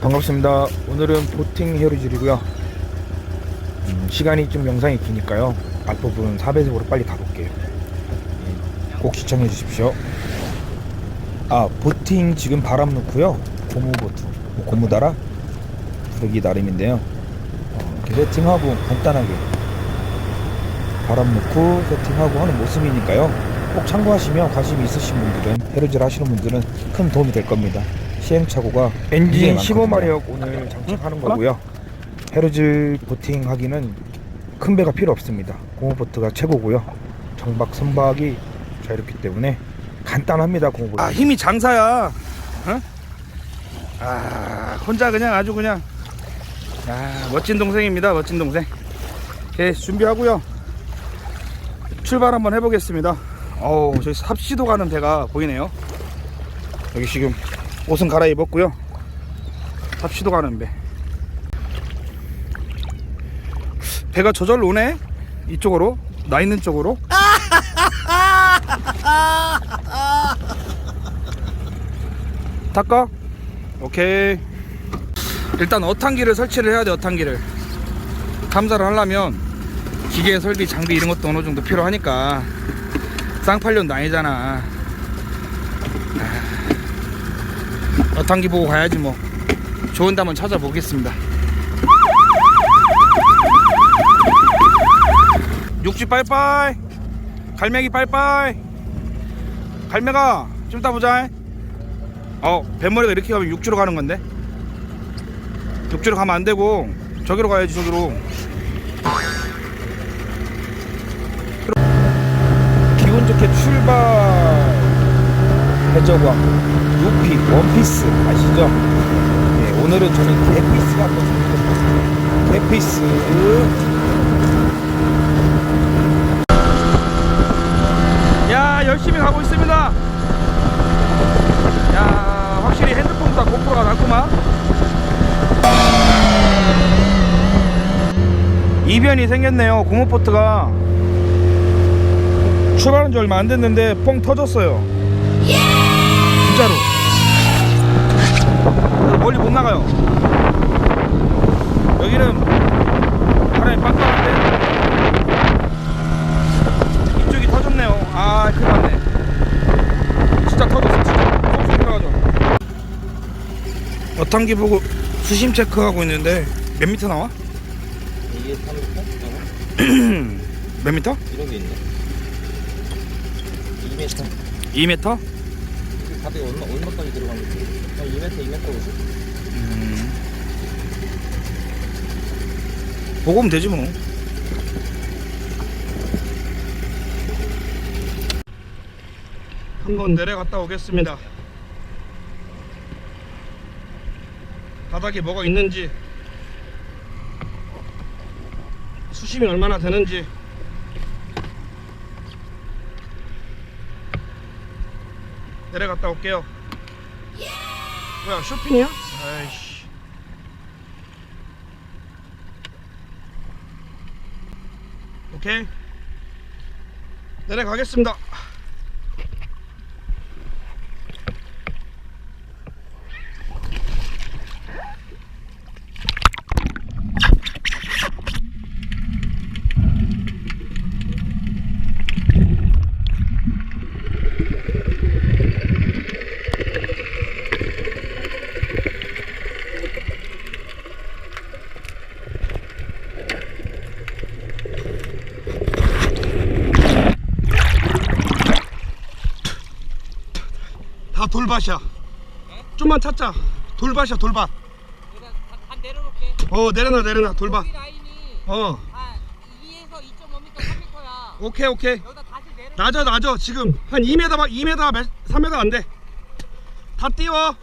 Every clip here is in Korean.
반갑습니다. 오늘은 보팅 헤어리즐이고요. 음, 시간이 좀 영상이 기니까요. 앞부분 4배속으로 빨리 가볼게요. 예, 꼭 시청해 주십시오. 아, 보팅 지금 바람 넣고요. 고무 보트, 뭐 고무 달아 부르기 나름인데요. 어, 세팅하고 간단하게 바람 넣고 세팅하고 하는 모습이니까요. 꼭 참고하시면 관심 있으신 분들은 헤어리즐 하시는 분들은 큰 도움이 될 겁니다. 시행착오가 엔진 15마력 오늘 장착하는 거고요. 헤르즐 보팅 하기는 큰 배가 필요 없습니다. 고무보트가 최고고요. 정박 선박이 자유롭기 때문에 간단합니다. 고무보트. 아 힘이 장사야. 어? 아 혼자 그냥 아주 그냥 아 멋진 동생입니다. 멋진 동생. 예 준비하고요. 출발 한번 해보겠습니다. 어우 저기 삽시도 가는 배가 보이네요. 여기 지금 옷은 갈아입었고요. 삽시도 가는 배. 배가 저절로 오네. 이쪽으로 나 있는 쪽으로. 탈까? 오케이. 일단 어탕기를 설치를 해야 돼 어탕기를. 감사를 하려면 기계 설비 장비 이런 것도 어느 정도 필요하니까 쌍팔년도 아니잖아. 아, 어탕기 보고 가야지 뭐. 좋은 데 한번 찾아보겠습니다. 육지 빠이빠이. 갈매기 빠이빠이. 갈매가 좀 이따 보자. 어 뱃머리가 이렇게 가면 육지로 가는 건데 육지로 가면 안 되고 저기로 가야지 저기로 기분 좋게 출발. 해적왕 원피스 아시죠? 네, 오늘은 저는 개피스가 한번 준비했습니다. 개피스. 야 열심히 가고 있습니다 야 확실히 핸드폰보다 고프로가 낫구만 이변이 생겼네요 고무포트가 출발한 지 얼마 안 됐는데 뻥 터졌어요 진짜로 그래서 멀리 못 나가요 여기는 바람이 빵빵한데 이쪽이 터졌네요. 아, 큰일 났네. 진짜 터졌어, 진짜. 쏙쏙 들어가죠. 어탕기 보고 수심 체크하고 있는데 몇 미터 나와? 이게 3m? 몇 미터? 이런 게 있네. 2m. 2미터? 이게 답이 얼마, 얼마까지 들어가는지. 한 2m, 2m 오지? 보고 오면 되지 뭐. 한번 내려갔다 오겠습니다. 바닥에 뭐가 있는지 수심이 얼마나 되는지 내려갔다 올게요. 뭐야 쇼핑이야? 아이씨. 오케이 내려가겠습니다 다 돌밭이야. 좀만 찾자. 돌밭이야 돌밭. 내가 다, 다 내려놓을게. 어 내려놔 내려놔 돌밭. 여기 라인이 어. 아 2에서 2.5m, 3m야. 오케이 오케이. 여기다 다시 내려. 낮아 낮아 지금. 한 2m 막 2m 몇 3m 안돼 다 띄워.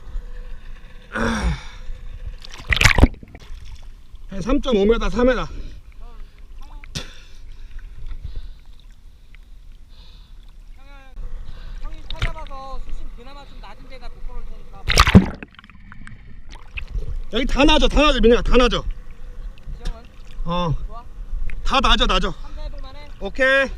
한 3.5m 4m 형이 찾아봐서 수심 그나마 좀 낮은 데다 묶어놓을 테니까. 여기 다 낮아 다 낮아 민혁아 다 낮아 지형은 어다 좋아? 낮아 낮아 3, 4해볼만해? 오케이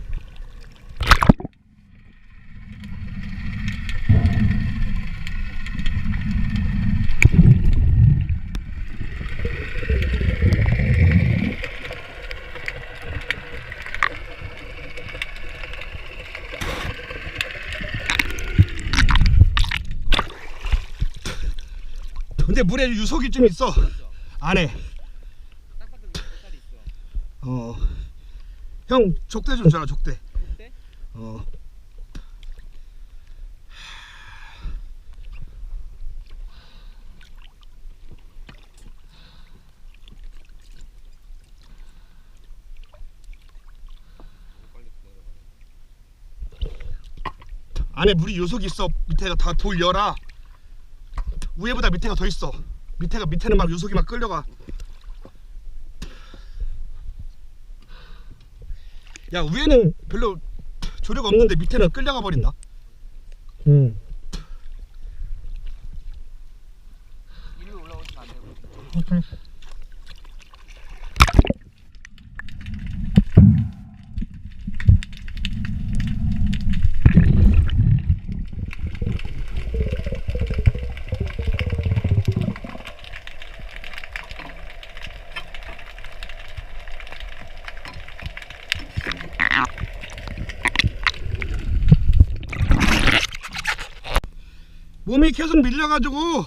근데 물에 유속이 좀 있어. 안에. 어형 족대 좀 줘라 족대? 어. 안에 물이 요속이 있어. 밑에가 다 돌 열아 위에보다 밑에가 더 있어. 밑에가 밑에는 막 요속이 막 끌려가. 야 위에는 별로 조류가 없는데 밑에는 끌려가 버린다. 음. 일로 올라오시면 안 되고. 몸이 계속 밀려가지고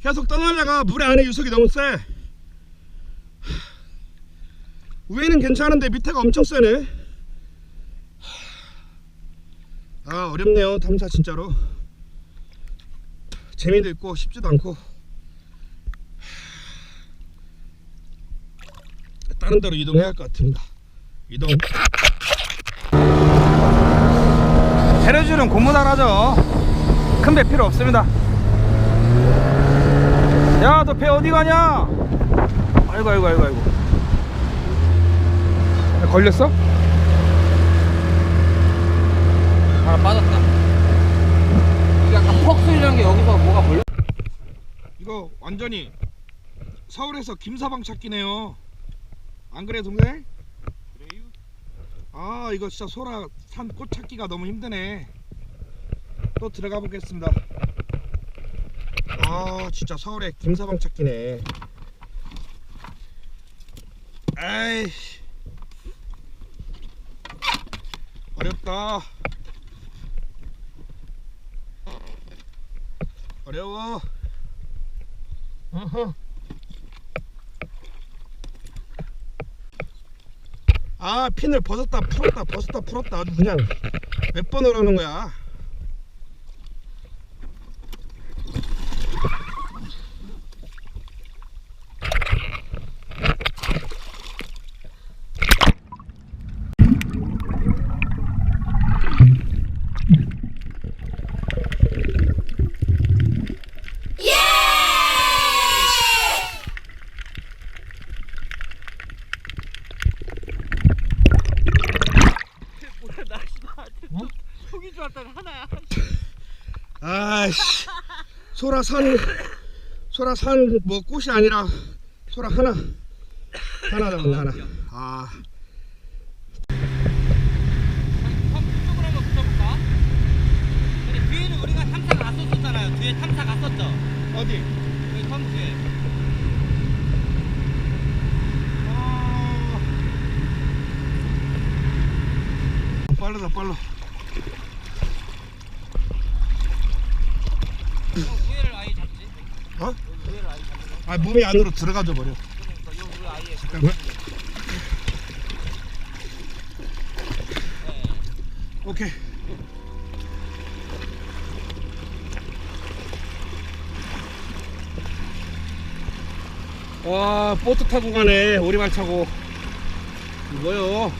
계속 떠나려가 물에 안에 유속이 너무 세 위에는 괜찮은데 밑에가 엄청 세네. 아 어렵네요 탐사 진짜로. 재미도 있고 쉽지도 않고. 다른 데로 이동해야 할 것 같습니다. 이동. 해려주는 고무다라죠. 큰 배 필요 없습니다. 야, 너 배 어디 가냐? 아이고, 아이고, 아이고, 아이고. 야, 걸렸어? 하나 빠졌다. 이게 약간 퍽 쏠리는 게 여기서 뭐가 몰려? 이거 완전히 서울에서 김사방 찾기네요. 안 그래 동생? 그래요? 아 이거 진짜 소라 산 꽃 찾기가 너무 힘드네. 또 들어가 보겠습니다. 아 진짜 서울에 김사방 찾기네. 아이 어렵다. 어려워. 어허. 아 핀을 벗었다 풀었다 벗었다 풀었다 아주 그냥 몇 번을 하는 거야 나 씨발 속인 줄 알았더니 하나야. 아이씨 소라 산 소라 산뭐 꽃이 아니라 소라 하나 하나 잡았네 하나 아 형 이쪽으로 한번 붙여볼까? 근데 뒤에는 우리가 탐사 갔었잖아요. 뒤에 탐사 갔었죠. 어디 여기 섬 뒤에. 아 빠르다 빨라 형 위에를 아예 잡지. 어? 여기 위에를 잡지. 아 몸이 안으로 들어가져 버려. 잠깐만 네. 오케이 와 보트 타고 가네 오리발 타고 이거요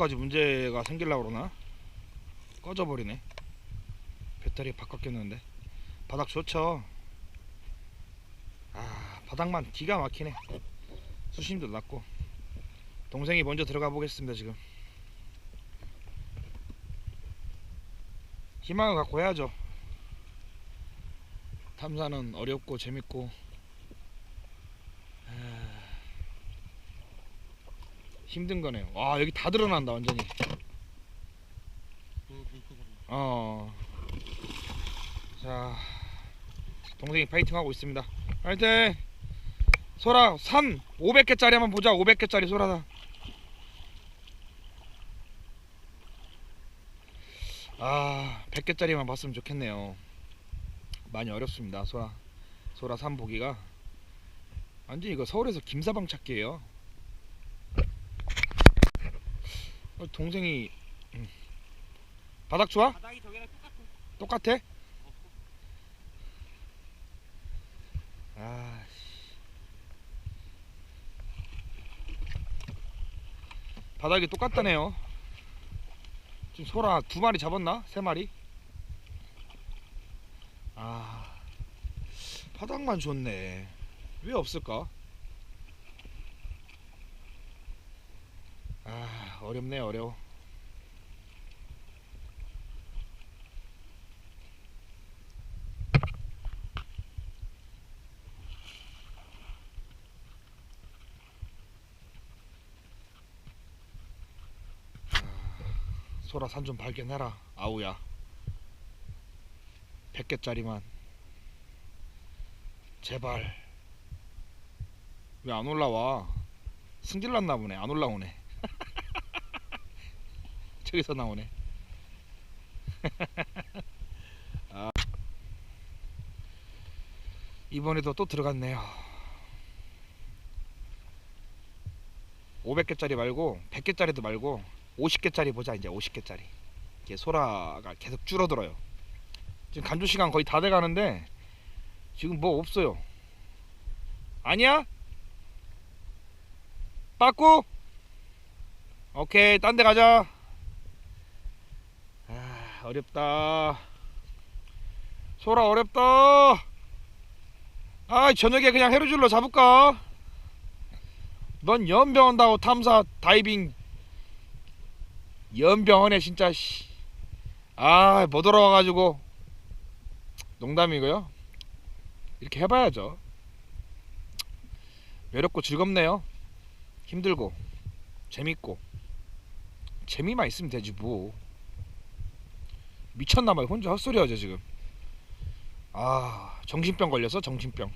고프로까지 문제가 생기려고 그러나? 꺼져 버리네. 배터리 바꿨겠는데. 바닥 좋죠? 아 바닥만 기가 막히네. 수심도 낮고. 동생이 먼저 들어가 보겠습니다 지금. 희망을 갖고 해야죠. 탐사는 어렵고 재밌고 힘든 거네요 와 여기 다 드러난다 완전히 어. 자, 동생이 파이팅 하고 있습니다. 파이팅! 소라, 산 500개짜리 한번 보자. 500개짜리 소라다. 아, 100개짜리만 봤으면 좋겠네요. 많이 어렵습니다. 소라. 소라 산 보기가. 완전 이거 서울에서 김사방 찾기예요. 어, 동생이 음. 바닥 좋아? 바닥이 저기랑 똑같아. 똑같아? 아, 씨. 바닥이 똑같다네요. 지금 소라 두 마리 잡았나? 세 마리? 아, 바닥만 좋네. 왜 없을까? 아, 어렵네, 어려워. 소라 산 좀 발견해라 아우야. 100개짜리만. 제발. 왜 안 올라와? 승질났나 보네 안 올라오네 저기서 나오네 아. 이번에도 또 들어갔네요 500개짜리 말고 100개짜리도 말고 50개짜리 보자 이제 50개짜리 이게 소라가 계속 줄어들어요 지금 간조 시간 거의 다 돼가는데 지금 뭐 없어요 아니야? 빠꾸? 오케이 딴 데 가자 아 어렵다. 소라 어렵다. 아 저녁에 그냥 해루줄로 잡을까? 넌 연병한다고 탐사 다이빙. 연병하네 진짜 씨. 아못 돌아와가지고. 농담이고요. 이렇게 해봐야죠. 외롭고 즐겁네요. 힘들고 재밌고. 재미만 있으면 되지 뭐 미쳤나봐요. 혼자 헛소리 하죠 지금. 아 정신병 걸려서 정신병.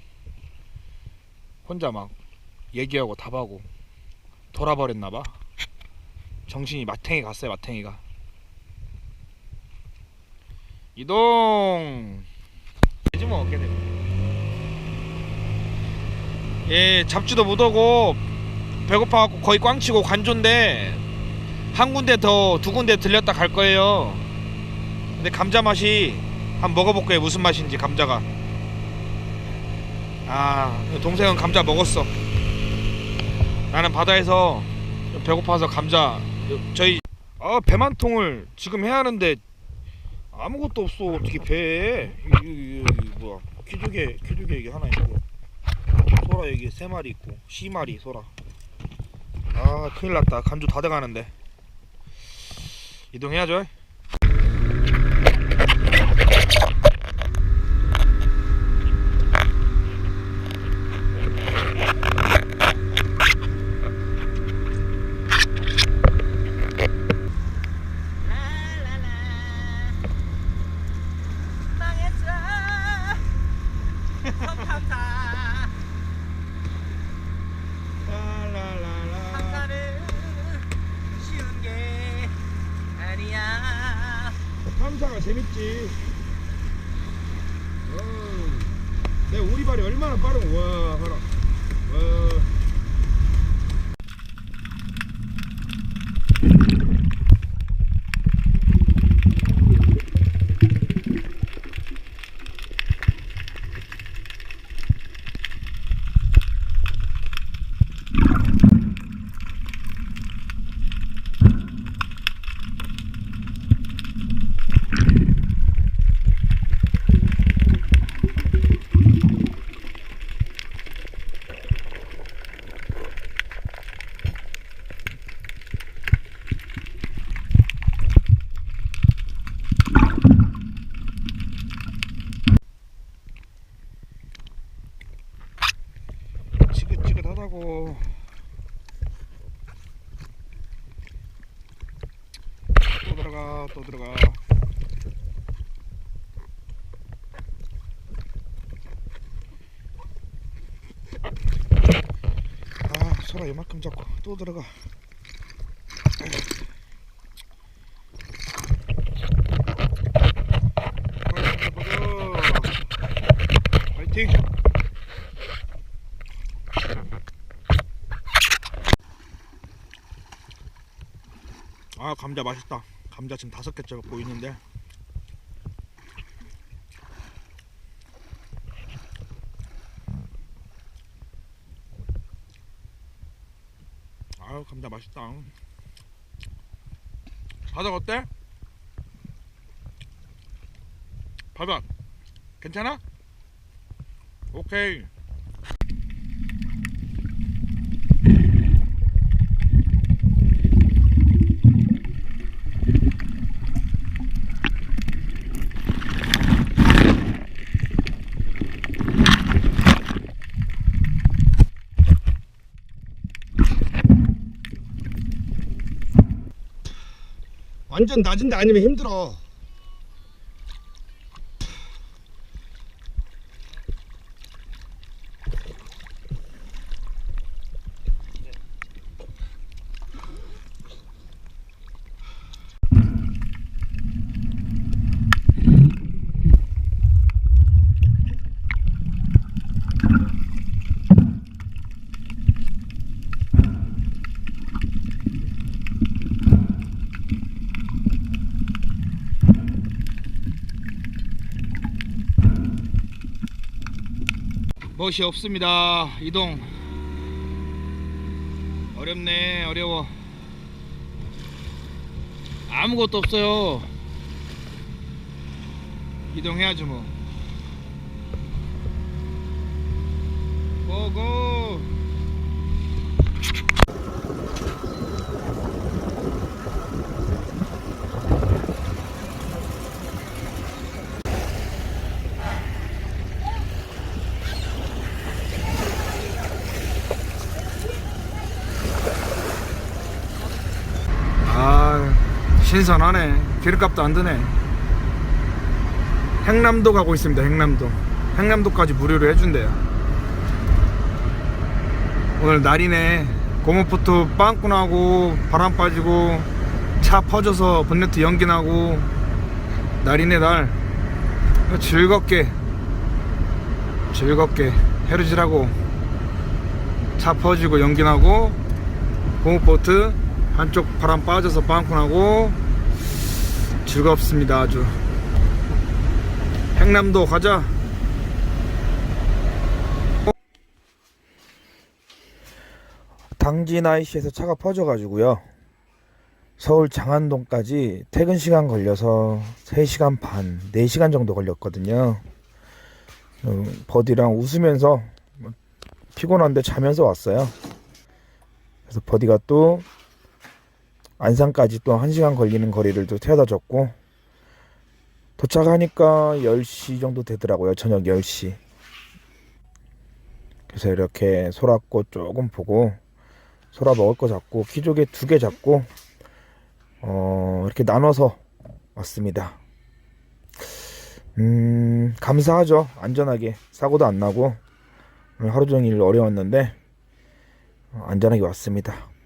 혼자 막 얘기하고 답하고 돌아버렸나봐. 정신이 마탱이 갔어요 마탱이가. 이동! 되지 뭐 어깨 되면 예 잡지도 못하고 배고파갖고 거의 꽝치고 관조인데 한 군데 더 두 군데 들렸다 갈 거예요 근데 감자 맛이 한번 먹어볼 거예요? 무슨 맛인지 감자가. 아 동생은 감자 먹었어. 나는 바다에서 배고파서 감자 저희 아 배만 통을 지금 해야 하는데 아무것도 없어. 어떻게 배에 이, 뭐야? 키조개 키조개 이게 하나 있고. 소라 여기 세 마리 있고. 시 마리 소라. 아 큰일 났다. 간주 다 돼가는데. 이동해야죠 망했어. 탐사. 탐사는 쉬운 게 아니야. 탐사가 재밌지 어, 내 오리발이 얼마나 빠른 와 봐라 와. 아 소라 이만큼 잡고. 또 들어가. 파이팅! 아 감자 맛있다. 감자 지금 다섯 개째 보이는데 감자 맛있다 바닥 어때? 바닥 괜찮아? 오케이 완전 낮은데 아니면 힘들어 멋이 없습니다. 이동. 어렵네 어려워. 아무것도 없어요. 이동해야죠 뭐. 고고 아 신선하네 기름값도 안 드네. 행남도 가고 있습니다 행남도. 행남도까지 무료로 해준대요. 오늘 날이네. 고무포트 빵꾸 나고 바람 빠지고 차 퍼져서 본네트 연기 나고 날이네 날. 즐겁게 즐겁게 헤르지라고 차 퍼지고 연기 나고 고무포트 한쪽 바람 빠져서 빵꾸 나고 즐겁습니다 아주 행남도 가자 당진 IC에서 차가 퍼져가지고요. 서울 장안동까지 퇴근 시간 걸려서 3시간 반, 4시간 정도 걸렸거든요. 음, 버디랑 웃으면서 뭐 피곤한데 자면서 왔어요. 그래서 버디가 또 안산까지 또 1시간 걸리는 거리를 또 태워다 줬고 도착하니까 10시 정도 되더라고요. 저녁 10시. 그래서 이렇게 소라꽃 조금 보고 소라 먹을 거 잡고 키조개 두 개 잡고 어 이렇게 나눠서 왔습니다. 음 감사하죠 안전하게 사고도 안 나고 하루 종일 어려웠는데 어, 안전하게 왔습니다.